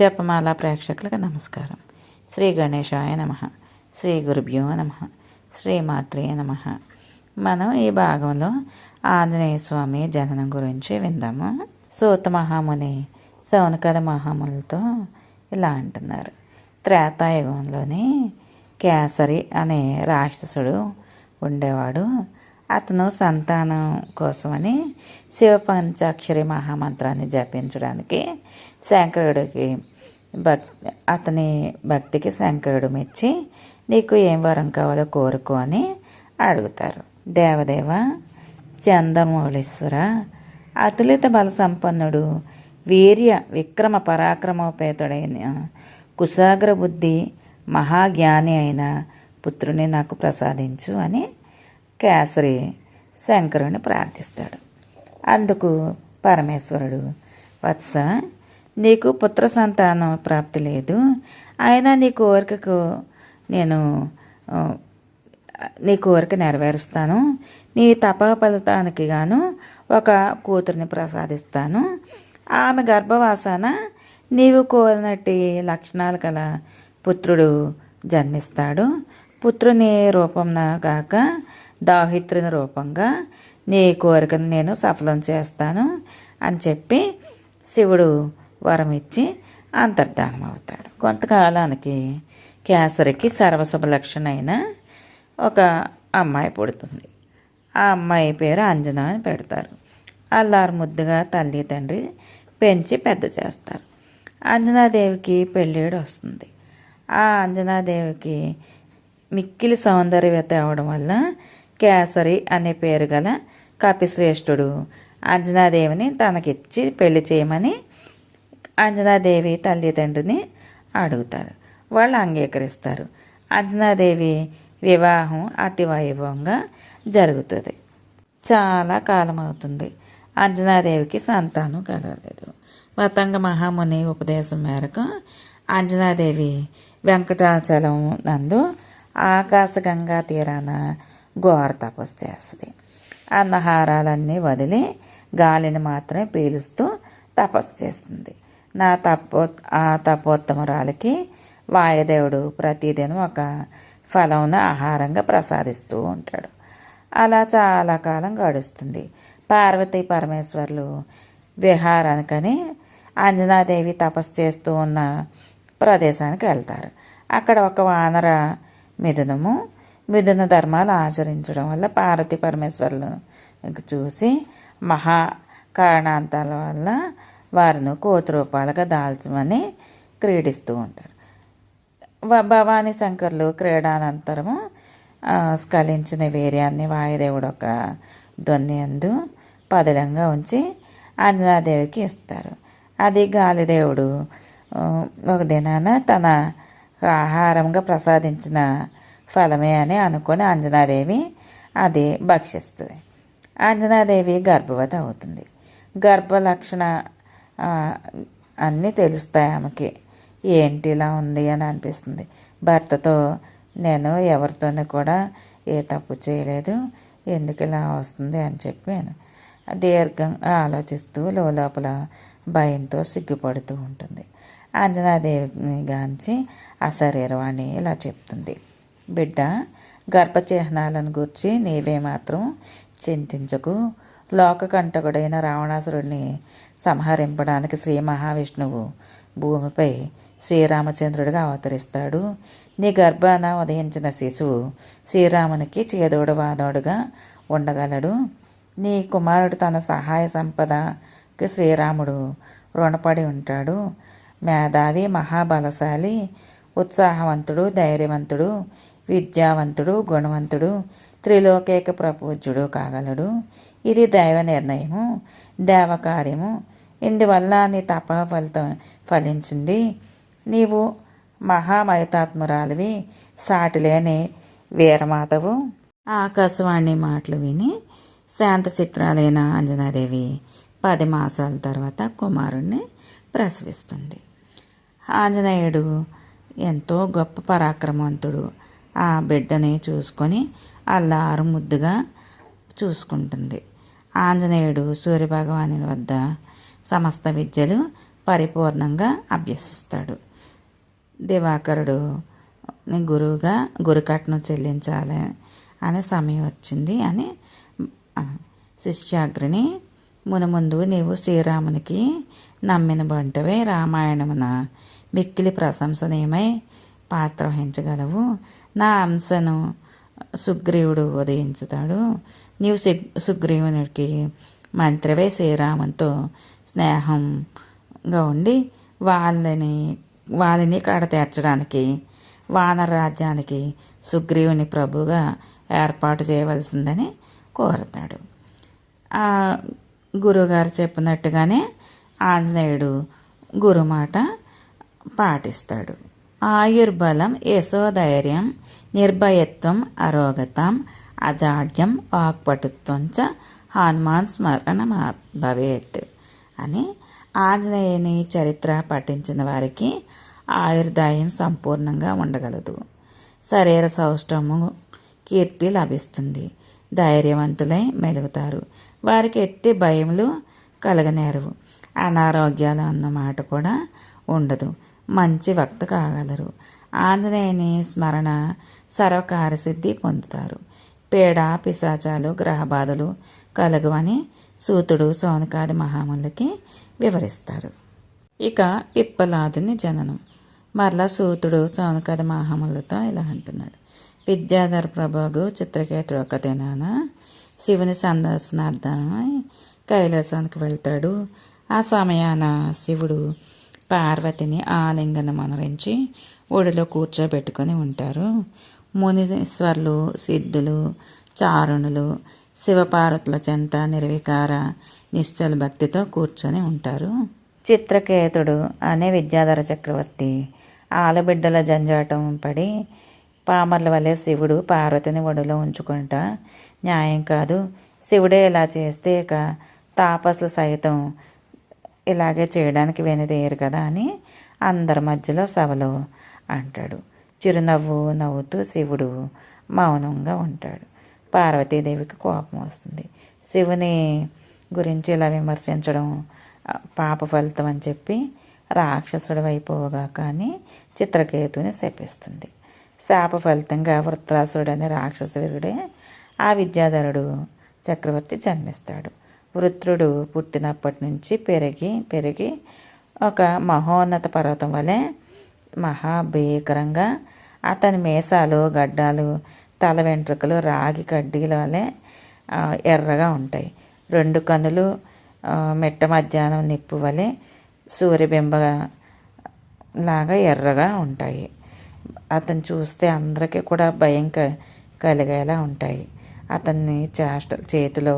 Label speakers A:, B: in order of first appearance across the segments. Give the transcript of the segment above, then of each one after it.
A: జపమాల ప్రేక్షకులకు నమస్కారం. శ్రీ గణేశాయ నమ. శ్రీ గురుభ్యో నమ. శ్రీమాత్రే నమ. మనం ఈ భాగంలో ఆంజనేయ స్వామి జననం గురించి విందాము. సూత మహాముని సౌనకర మహాములతో ఇలా అంటున్నారు. త్రేతాయుగంలోని కేసరి అనే రాక్షసుడు ఉండేవాడు. అతను సంతానం కోసమని శివ పంచాక్షరి మహామంత్రాన్ని జపించడానికి శంకరుడికి భక్ అతని భక్తికి శంకరుడు మెచ్చి నీకు ఏం వరం కావాలో కోరుకో అని అడుగుతారు. దేవదేవ చందమౌళీశ్వర అతులిత బల సంపన్నుడు వీర్య విక్రమ పరాక్రమోపేతుడైన కుశాగ్ర బుద్ధి మహాజ్ఞాని అయిన పుత్రుని నాకు ప్రసాదించు అని కేసరి శంకరుని ప్రార్థిస్తాడు. అందుకు పరమేశ్వరుడు వత్స నీకు పుత్ర సంతానం ప్రాప్తి లేదు. అయినా నీ కోరికకు నేను నీ కోరిక నెరవేరుస్తాను. నీ తప ఫలితానికి గాను ఒక కూతురిని ప్రసాదిస్తాను. ఆమె గర్భవాసాన నీవు కోరినట్టి లక్షణాలు గల పుత్రుడు జన్మిస్తాడు. పుత్రుని రూపంన కాక దాహిత్రుని రూపంగా నీ కోరికను నేను సఫలం చేస్తాను అని చెప్పి శివుడు వరం ఇచ్చి అంతర్ధానం అవుతాడు. కొంతకాలానికి కేసరికి సర్వశుభ లక్షణైన ఒక అమ్మాయి పుడుతుంది. ఆ అమ్మాయి పేరు అంజన అని పెడతారు. అల్లారు ముద్దుగా తల్లి తండ్రి పెంచి పెద్ద చేస్తారు. అంజనాదేవికి పెళ్ళేడు వస్తుంది. ఆ అంజనాదేవికి మిక్కిలి సౌందర్యత అవడం వల్ల కేసరి అనే పేరు గల కపిశ్రేష్ఠుడు అంజనాదేవిని తనకిచ్చి పెళ్ళి చేయమని అంజనాదేవి తల్లిదండ్రిని అడుగుతారు. వాళ్ళు అంగీకరిస్తారు. అంజనాదేవి వివాహం అతి వైభవంగా జరుగుతుంది. చాలా కాలం అవుతుంది. అంజనాదేవికి సంతానం కలగలేదు. వతంగ మహాముని ఉపదేశం మేరకు అంజనాదేవి వెంకటాచలం నందు ఆకాశగంగా తీరాన ఘోర తపస్సు చేస్తుంది అన్నహారాలన్నీ వదిలి గాలిని మాత్రమే పీలుస్తూ తపస్సు చేస్తుంది. నా తపో ఆ తపోత్తమరాలకి వాయుదేవుడు ప్రతిదినం ఒక ఫలంను ఆహారంగా ప్రసాదిస్తూ ఉంటాడు. అలా చాలా కాలం గడుస్తుంది. పార్వతీ పరమేశ్వర్లు విహారానికని అంజనాదేవి తపస్సు చేస్తూ ఉన్న ప్రదేశానికి వెళ్తారు. అక్కడ ఒక వానర మిథునము మిథున ధర్మాలు ఆచరించడం వల్ల పార్వతి పరమేశ్వర్లు చూసి మహా కారణాంతాల వల్ల వారిని కోతి రూపాలుగా దాల్చమని క్రీడిస్తూ ఉంటారు. భవానీ శంకర్లు క్రీడానంతరము స్ఖలించిన వీర్యాన్ని వాయుదేవుడు ఒక దొన్నియందు పదిలంగా ఉంచి అంజనాదేవికి ఇస్తారు. అది గాలిదేవుడు ఒక దినాన తన ఆహారంగా ప్రసాదించిన ఫలమే అని అనుకొని అంజనాదేవి అది భక్షిస్తుంది అంజనాదేవి గర్భవతి అవుతుంది గర్భ లక్షణ అన్నీ తెలుస్తాయి ఆమెకి ఏంటి ఇలా ఉంది అని అనిపిస్తుంది భర్తతో నేను ఎవరితోనూ కూడా ఏ తప్పు చేయలేదు ఎందుకు ఇలా వస్తుంది అని చెప్పాను. దీర్ఘంగా ఆలోచిస్తూ లోపల భయంతో సిగ్గుపడుతూ ఉంటుంది. అంజనాదేవిని గాంచి ఆ శరీరవాణి ఇలా చెప్తుంది. బిడ్డ గర్భచిహ్నాలను గూర్చి నీవే మాత్రం చింతించకు. లోకకంటకుడైన రావణాసురుడిని సంహరింపడానికి శ్రీ మహావిష్ణువు భూమిపై శ్రీరామచంద్రుడిగా అవతరిస్తాడు. నీ గర్భాన ఉదయించిన శిశువు శ్రీరామునికి చేదోడు వాదోడుగా ఉండగలడు. నీ కుమారుడు తన సహాయ సంపదకి శ్రీరాముడు రుణపడి ఉంటాడు. మేధావి మహాబలశాలి ఉత్సాహవంతుడు ధైర్యవంతుడు విద్యావంతుడు గుణవంతుడు త్రిలోకేక ప్రపూజ్యుడు కాగలడు. ఇది దైవ నిర్ణయము దేవకార్యము ఇందువల్ల నీ తప ఫలితం ఫలించింది. నీవు మహామహితాత్మురాలివి సాటిలేని వీరమాతవు. ఆకాశవాణి మాటలు విని శాంత చిత్రాలైన అంజనాదేవి పది మాసాల తర్వాత కుమారుణ్ణి ప్రసవిస్తుంది. ఆంజనేయుడు ఎంతో గొప్ప పరాక్రమవంతుడు. ఆ బిడ్డని చూసుకొని అల్లారు ముద్దుగా చూసుకుంటుంది. ఆంజనేయుడు సూర్యభగవాని వద్ద సమస్త విద్యలు పరిపూర్ణంగా అభ్యసిస్తాడు. దివాకరుడు గురువుగా గురుకట్నం చెల్లించాలి అనే సమయం వచ్చింది అని శిష్యాగ్రిని మునముందు నీవు శ్రీరామునికి నమ్మిన బంటవే రామాయణమున మిక్కిలి ప్రశంసనీయమై పాత్ర వహించగలవు. నా అంశను సుగ్రీవుడు ఉదయించుతాడు. నీవు సుగ్రీవునికి మంత్రివే శ్రీరామంతో స్నేహంగా ఉండి వాళ్ళని వాళ్ళని కడతీర్చడానికి వానర రాజ్యానికి సుగ్రీవుని ప్రభుగా ఏర్పాటు చేయవలసిందని కోరతాడు. ఆ గురువుగారు చెప్పినట్టుగానే ఆంజనేయుడు గురుమాట పాటిస్తాడు. ఆయుర్బలం యశోధైర్యం నిర్భయత్వం అరోగతం అజాడ్యం వాక్పటుత్వం చ హనుమాన్ స్మరణ భవేత్ అని ఆంజనేయుని చరిత్ర పఠించిన వారికి ఆయుర్దాయం సంపూర్ణంగా ఉండగలదు శరీర సౌష్టము కీర్తి లభిస్తుంది ధైర్యవంతులై మెలుగుతారు వారికి ఎట్టి భయములు కలగనేరవు అనారోగ్యాలు అన్న మాట కూడా ఉండదు మంచి వక్త కాగలరు. ఆంజనేయుని స్మరణ సర్వకార సిద్ధి పొందుతారు. పేడ పిశాచాలు గ్రహబాధలు కలుగువని సూతుడు సోనకాది మహాములకి వివరిస్తారు. ఇక పిప్పలాదుని జననం. మరలా సూతుడు సోనకాది మహాములతో ఇలా అంటున్నాడు. విద్యాధర ప్రభాగు చిత్రకేతుడు ఒకతేనాన శివుని సందర్శనార్థమై కైలాసానికి వెళ్తాడు. ఆ సమయాన శివుడు పార్వతిని ఆలింగనం అనురించి ఒడిలో కూర్చోబెట్టుకొని ఉంటారు. మునీశ్వర్లు సిద్ధులు చారుణులు శివపార్వతుల చెంత నిర్వికార నిశ్చల భక్తితో కూర్చొని ఉంటారు. చిత్రకేతుడు అనే విద్యాధర చక్రవర్తి ఆలబిడ్డల జంజాటం పడి పామర్ల వలె శివుడు పార్వతిని ఒడిలో ఉంచుకుంటా న్యాయం కాదు శివుడే ఇలా చేస్తే ఇక తాపసులు సైతం ఇలాగే చేయడానికి వెనుదేయరు కదా అని అందరి మధ్యలో సభలో అంటాడు. చిరునవ్వు నవ్వుతూ శివుడు మౌనంగా ఉంటాడు. పార్వతీదేవికి కోపం వస్తుంది. శివుని గురించి ఇలా విమర్శించడం పాప ఫలితం అని చెప్పి రాక్షసుడు అయిపోగా కానీ చిత్రకేతుని శపిస్తుంది. శాప ఫలితంగా వృత్రాసుడు అనే రాక్షస వీరుడే ఆ విద్యాధరుడు చక్రవర్తి జన్మిస్తాడు. వృత్రుడు పుట్టినప్పటి నుంచి పెరిగి పెరిగి ఒక మహోన్నత పర్వతం వలె మహాభీకరంగా అతని మీసాలు గడ్డాలు తల వెంట్రుకలు రాగి కడ్డీల వలె ఎర్రగా ఉంటాయి. రెండు కన్నులు మెట్ట మిట్ట మధ్యాహ్నం నిప్పు వలె సూర్యబింబ లాగా ఎర్రగా ఉంటాయి. అతను చూస్తే అందరికీ కూడా భయం కలిగేలా ఉంటాయి. అతన్ని చేష్ట చేతిలో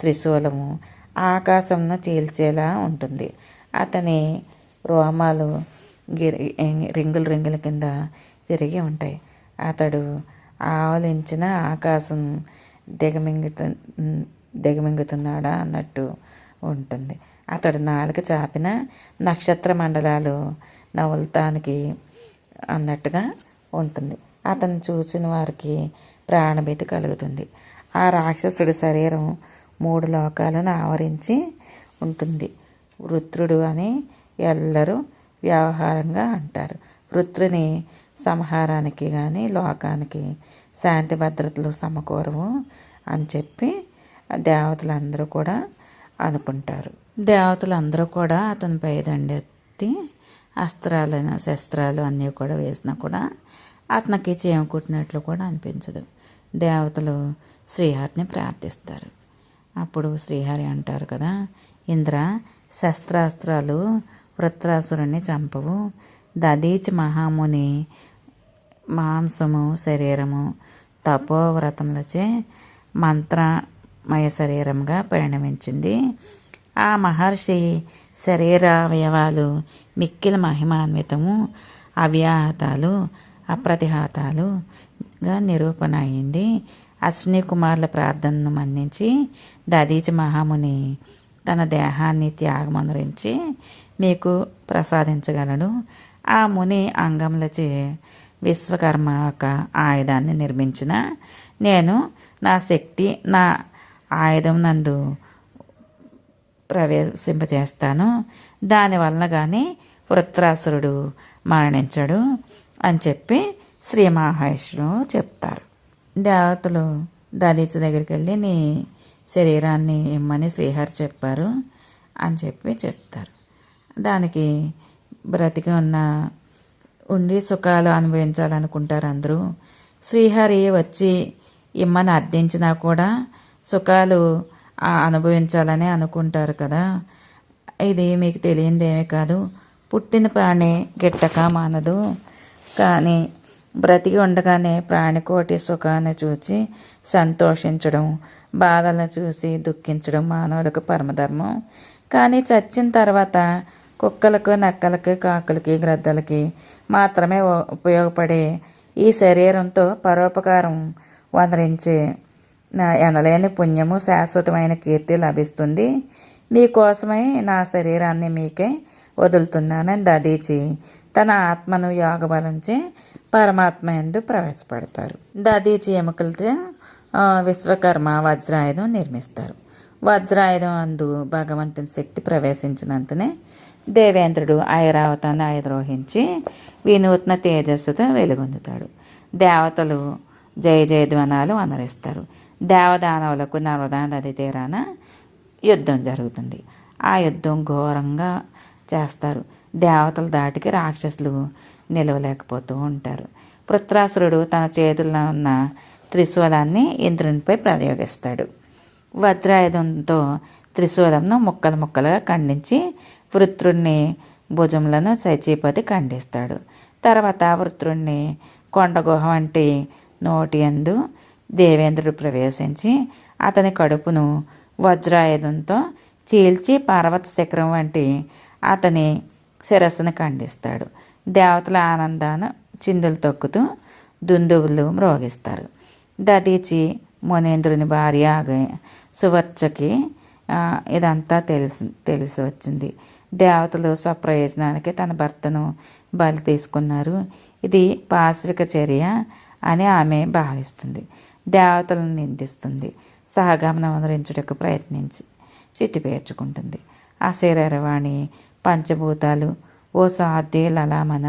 A: త్రిశూలము ఆకాశంను చీల్చేలా ఉంటుంది. అతని రోమాలు గిరి రింగులు రింగుల కింద తిరిగి ఉంటాయి. అతడు ఆవలించిన ఆకాశం దిగమింగుతు దిగమింగుతున్నాడా అన్నట్టు ఉంటుంది. అతడు నాలుక చాపిన నక్షత్ర మండలాలు నవలతానికి అన్నట్టుగా ఉంటుంది. అతను చూసిన వారికి ప్రాణభీతి కలుగుతుంది. ఆ రాక్షసుడి శరీరం మూడు లోకాలను ఆవరించి ఉంటుంది. వృత్రుడు అని ఎల్లరూ వ్యవహారంగా అంటారు. వృత్రుని సంహారానికి కానీ లోకానికి శాంతి భద్రతలు సమకూరవు అని చెప్పి దేవతలందరూ కూడా అనుకుంటారు. దేవతలందరూ కూడా అతనిపై దండెత్తి అస్త్రాలను శస్త్రాలు అన్నీ కూడా వేసినా కూడా అతనికి చేమ కుట్టినట్లు కూడా అనిపించదు. దేవతలు శ్రీహరిని ప్రార్థిస్తారు. అప్పుడు శ్రీహరి అంటారు కదా ఇంద్ర శస్త్రాస్త్రాలు వృత్రాసురుణ్ణి చంపవు. దదీచ్ మహాముని మాంసము శరీరము తపోవ్రతములచే మంత్రమయ శరీరంగా పరిణమించింది. ఆ మహర్షి శరీరావయవాలు మిక్కిల మహిమాన్వితము అవ్యాహతాలు అప్రతిహాతాలుగా నిరూపణ అయింది అశ్విని కుమారుల ప్రార్థనను మన్నించి దదీచి మహాముని తన దేహాన్ని త్యాగమనురించి మీకు ప్రసాదించగలడు. ఆ ముని అంగములచే విశ్వకర్మ ఒక ఆయుధాన్ని నిర్మించిన నేను నా శక్తి నా ఆయుధం నందు ప్రవేశింపజేస్తాను. దానివలన కానీ వృత్రాసురుడు మరణించడు అని చెప్పి శ్రీ మహేశ్వరు చెప్తారు. దేవతలు దదీచ దగ్గరికి వెళ్ళి నీ శరీరాన్ని ఇమ్మని శ్రీహరి చెప్పారు అని చెప్పి చెప్తారు. దానికి బ్రతికి ఉన్న ఉండి సుఖాలు అనుభవించాలనుకుంటారు అందరూ. శ్రీహరి వచ్చి ఇమ్మని అర్థించినా కూడా సుఖాలు అనుభవించాలని అనుకుంటారు కదా. ఇది మీకు తెలియందేమీ కాదు. పుట్టిన ప్రాణి గిట్టక మానదు. కానీ బ్రతికి ఉండగానే ప్రాణికోటి సుఖాన్ని చూసి సంతోషించడం బాధలను చూసి దుఃఖించడం మానవులకు పరమధర్మం. కానీ చచ్చిన తర్వాత కుక్కలకు నక్కలకి కాకులకి గ్రద్దలకి మాత్రమే ఉపయోగపడే ఈ శరీరంతో పరోపకారం వదరించే ఎనలేని పుణ్యము శాశ్వతమైన కీర్తి లభిస్తుంది. మీకోసమై నా శరీరాన్ని మీకే వదులుతున్నానని దదీచి తన ఆత్మను యోగబలంచే పరమాత్మ ఎందు ప్రవేశపెడతారు. దదీచి ఎముకలతో విశ్వకర్మ వజ్రాయుధం నిర్మిస్తారు. వజ్రాయుధం అందు భగవంతుని శక్తి ప్రవేశించినంతనే దేవేంద్రుడు ఐరావతాన్ని ఐద్రోహించి వినూత్న తేజస్సుతో వెలుగొందుతాడు. దేవతలు జయ జయధ్వనాలు అనరిస్తారు. దేవదానవులకు నర్మదా నది తీరాన యుద్ధం జరుగుతుంది. ఆ యుద్ధం ఘోరంగా చేస్తారు. దేవతల దాటికి రాక్షసులు నిలవలేకపోతూ ఉంటారు. పృత్రాసురుడు తన చేతుల్లో ఉన్న త్రిశూలాన్ని ఇంద్రునిపై ప్రయోగిస్తాడు. వజ్రాయుధంతో త్రిశూలంను ముక్కలు ముక్కలుగా ఖండించి వృత్రుణ్ణి భుజములను సచీపతి ఖండిస్తాడు. తర్వాత వృత్రుణ్ణి కొండగుహ వంటి నోటి అందు దేవేంద్రుడు ప్రవేశించి అతని కడుపును వజ్రాయుధంతో చీల్చి పర్వత శిఖరం వంటి అతని శిరస్సును ఖండిస్తాడు. దేవతల ఆనందాన చిందులు తొక్కుతూ దుందువులు మ్రోగిస్తారు. దదీచి మునేంద్రుని భార్య సువర్చకి ఇదంతా తెలిసి తెలిసి వచ్చింది. దేవతలు స్వప్రయోజనానికి తన భర్తను బలి తీసుకున్నారు. ఇది పాశ్విక చర్య అని ఆమె భావిస్తుంది. దేవతలను నిందిస్తుంది. సహగమనం అనురించుటకు ప్రయత్నించి చిట్టిపేర్చుకుంటుంది ఆ శరీరవాణి పంచభూతాలు ఓ సాధ్య లలామన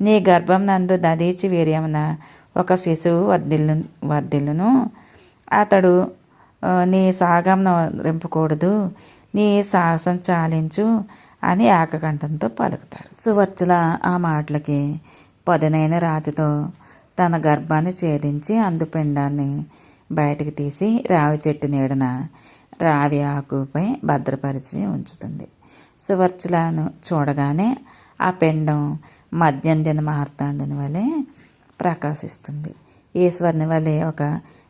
A: నీ గర్భం నందు దదీచి వీర్యమున? ఒక శిశువు వర్ధిల్లు వర్ధిల్లును. అతడు నీ సాగం రింపకూడదు నీ సాహసం చాలించు అని ఏకకంఠంతో పలుకుతారు. సువర్చుల ఆ మాటలకి పదునైన రాతితో తన గర్భాన్ని ఛేదించి అందుపిండాన్ని బయటకు తీసి రావి చెట్టు నీడన రావి ఆకుపై భద్రపరిచి ఉంచుతుంది. సువర్చులను చూడగానే ఆ పిండం మద్యం దిన మార్తాండుని వలె ప్రకాశిస్తుంది. ఈశ్వరుని వలె ఒక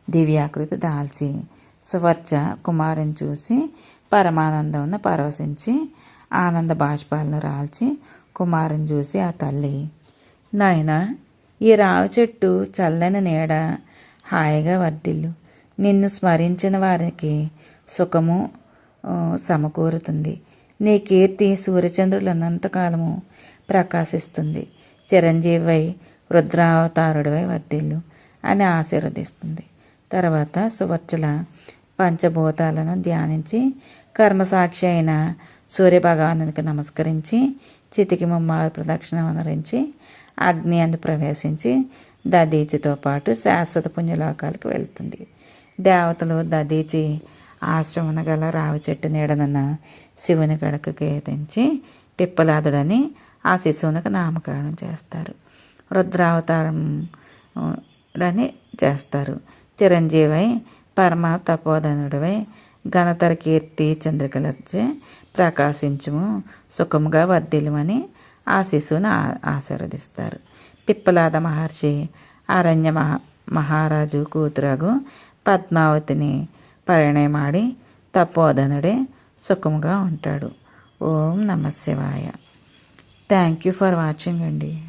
A: దివ్యాకృతి దాల్చి సువర్చ కుమారుని చూసి పరమానందంను పరవశించి ఆనంద బాష్పాలను రాల్చి కుమారుని చూసి ఆ తల్లి నాయన ఈ రావి చెట్టు చల్లని నీడ హాయిగా వర్ధిల్లు. నిన్ను స్మరించిన వారికి సుఖము సమకూరుతుంది. నీ కీర్తి సూర్యచంద్రులన్నంతకాలము ప్రకాశిస్తుంది. చిరంజీవై రుద్రావతారుడివై వర్ధిల్లు అని ఆశీర్వదిస్తుంది. తర్వాత సువర్చుల పంచభూతాలను ధ్యానించి కర్మసాక్షి అయిన సూర్యభగవానునికి నమస్కరించి చితికి ముమ్మారు ప్రదక్షిణ వనరించి అగ్ని అందు ప్రవేశించి దదీచితో పాటు శాశ్వత పుణ్యలోకాలకు వెళ్తుంది. దేవతలు దదీచి ఆశ్రమన గల రావి చెట్టు నీడనున్న శివుని గడకకి తెంచి పిప్పలాదుడని ఆ శిశువునికి నామకరణం చేస్తారు. రుద్రావతారం అని చేస్తారు. చిరంజీవై పరమ తపోధనుడివై ఘనతర కీర్తి చంద్రికలచ్చే ప్రకాశించుము సుఖముగా వర్ధిల్లుమని ఆ శిశువుని ఆశీర్వదిస్తారు. పిప్పలాద మహర్షి అరణ్య మహా మహారాజు కూతురగు పద్మావతిని పరిణయమాడి తపోధనుడే సుఖముగా ఉంటాడు. ఓం నమ శివాయ. థ్యాంక్ యూ ఫర్ వాచింగ్ అండి.